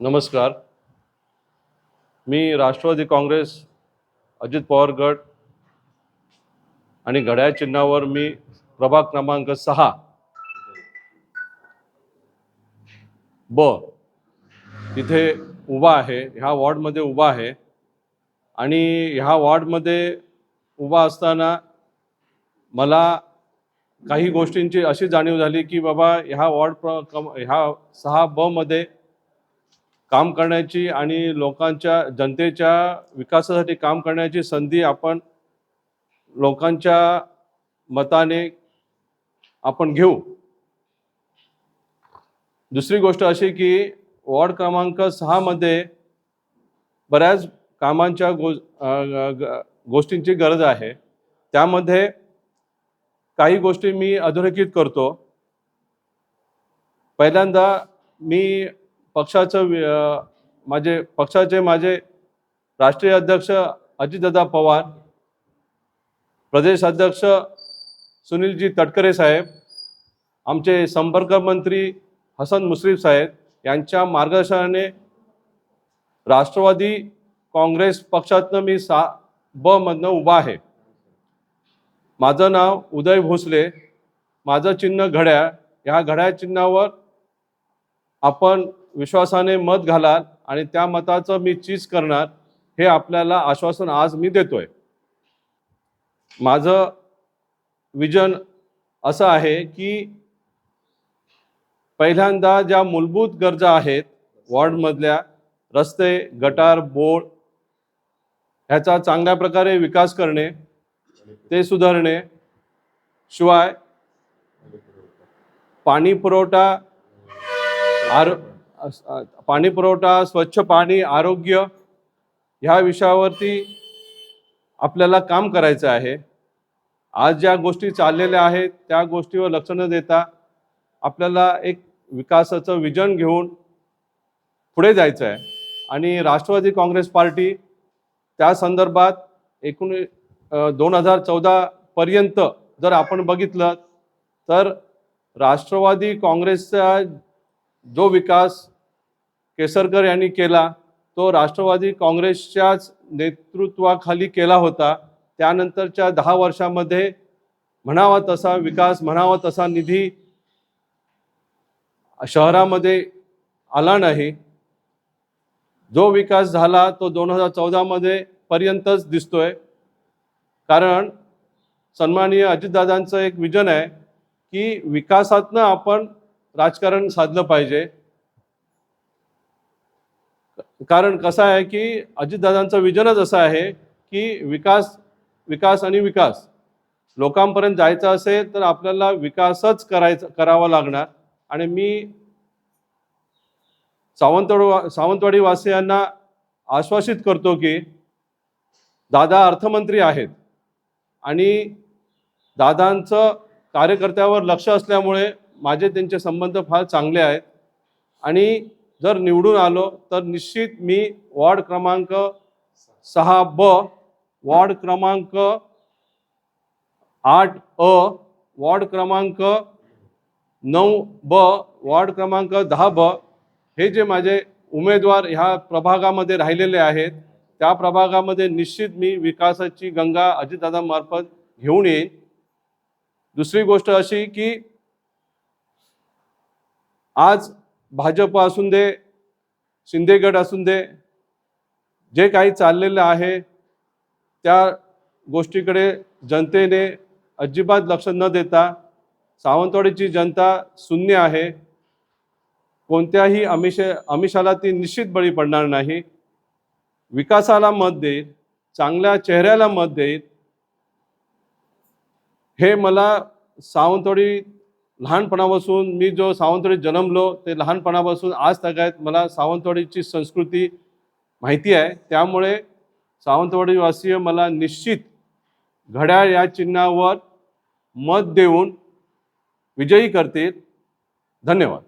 नमस्कार. मी राष्ट्रवादी काँग्रेस अजित पवार गट आणि घड्याळ चिन्हावर मी प्रभाग क्रमांक सहा. ब. इथे उभा आहे ह्या वॉर्डमध्ये उभा आहे आणि ह्या वॉर्डमध्ये उभा असताना मला काही गोष्टींची अशी जाणीव झाली की बाबा ह्या वॉर्ड प्र कम ह्या सहा ब मध्ये काम करण्याची आणि लोकांच्या जनतेच्या विकासासाठी काम करण्याची संधी आपण लोकांच्या मताने आपण घेऊ. दुसरी गोष्ट अशी की वॉर्ड क्रमांक सहामध्ये बऱ्याच कामांच्या गो गोष्टींची गरज आहे. त्यामध्ये काही गोष्टी मी अधोरेखित करतो. पहिल्यांदा मी पक्षाचं माझे पक्षाचे माझे राष्ट्रीय अध्यक्ष अजितदादा पवार प्रदेश अध्यक्ष सुनीलजी तटकरे साहेब आमचे संपर्क मंत्री हसन मुश्रीफ साहेब यांच्या मार्गदर्शनाने राष्ट्रवादी काँग्रेस पक्षातनं मी सा ब मधनं उभा आहे. माझं नाव उदय भोसले. माझं चिन्ह घड्याळ. ह्या घड्याळ चिन्हावर आपण विश्वासाने मत घालाल आणि त्या मताचं मी चीज करणार हे आपल्याला आश्वासन आज मी देतोय. माझं विजन असं आहे की पहिल्यांदा ज्या मूलभूत गरजा आहेत वॉर्डमधल्या रस्ते गटार बोर्ड ह्याचा चांगल्या प्रकारे विकास करणे ते सुधारणे शिवाय पाणी पुरवठा आरो अस- पाणी पुरवठा स्वच्छ पाणी आरोग्य ह्या विषयावरती आपल्याला काम करायचं आहे. आज ज्या गोष्टी चाललेल्या आहेत त्या गोष्टीवर लक्ष न देता आपल्याला एक विकासाचं विजन घेऊन पुढे जायचं आहे. आणि राष्ट्रवादी काँग्रेस पार्टी त्या संदर्भात एकूण दोन हजार चौदापर्यंत जर आपण बघितलं तर राष्ट्रवादी काँग्रेसचा जो विकास केसरकर यांनी केला. तो राष्ट्रवादी काँग्रेसच्याच नेतृत्वाखाली केला होता. त्यानंतरच्या दहा वर्षामध्ये म्हणावा तसा विकास म्हणावा तसा निधी शहरामध्ये आला नाही. जो विकास झाला तो दोन हजार चौदामध्ये पर्यंतच दिसतोय. कारण सन्माननीय अजितदादांचं एक विजन आहे की विकासातनं आपण राजकारण साधलं पाहिजे. कारण कसं आहे की अजितदादांचं विजनच असं आहे की विकास विकास आणि विकास. लोकांपर्यंत जायचं असेल तर आपल्याला विकासच करायचा करावा लागणार. आणि मी सावंतवाड सावंतवाडी वासियांना आश्वासित करतो की दादा अर्थमंत्री आहेत. आणि दादांचं कार्यकर्त्यावर लक्ष असल्यामुळे माझे त्यांचे संबंध फार चांगले आहेत. आणि जर निवडून आलो तर निश्चित मी वॉर्ड क्रमांक सहा ब वॉर्ड क्रमांक आठ अ वॉर्ड क्रमांक नऊ ब वॉर्ड क्रमांक दहा ब हे जे माझे उमेदवार ह्या प्रभागामध्ये राहिलेले आहेत त्या प्रभागामध्ये निश्चित मी विकासाची गंगा अजितदादांमार्फत घेऊन येईन. दुसरी गोष्ट अशी की आज भाजप असून दे शिंदेगड असून दे जे काही चाललेलं आहे त्या गोष्टीकडे जनतेने अजिबात लक्ष न देता सावंतवाडीची जनता शून्य आहे. कोणत्याही अमिष अमिषाला ती निश्चित बळी पडणार नाही. विकासाला मत देईल चांगल्या चेहऱ्याला मत देईल हे मला सावंतवाडी लहानपणापासून मी जो सावंतवाडीत जन्मलो ते लहानपणापासून आज तगायत मला सावंतवाडीची संस्कृती माहिती आहे. त्यामुळे सावंतवाडीवासीय मला निश्चित घड्याळ या चिन्हावर मत देऊन विजयी करतील. धन्यवाद.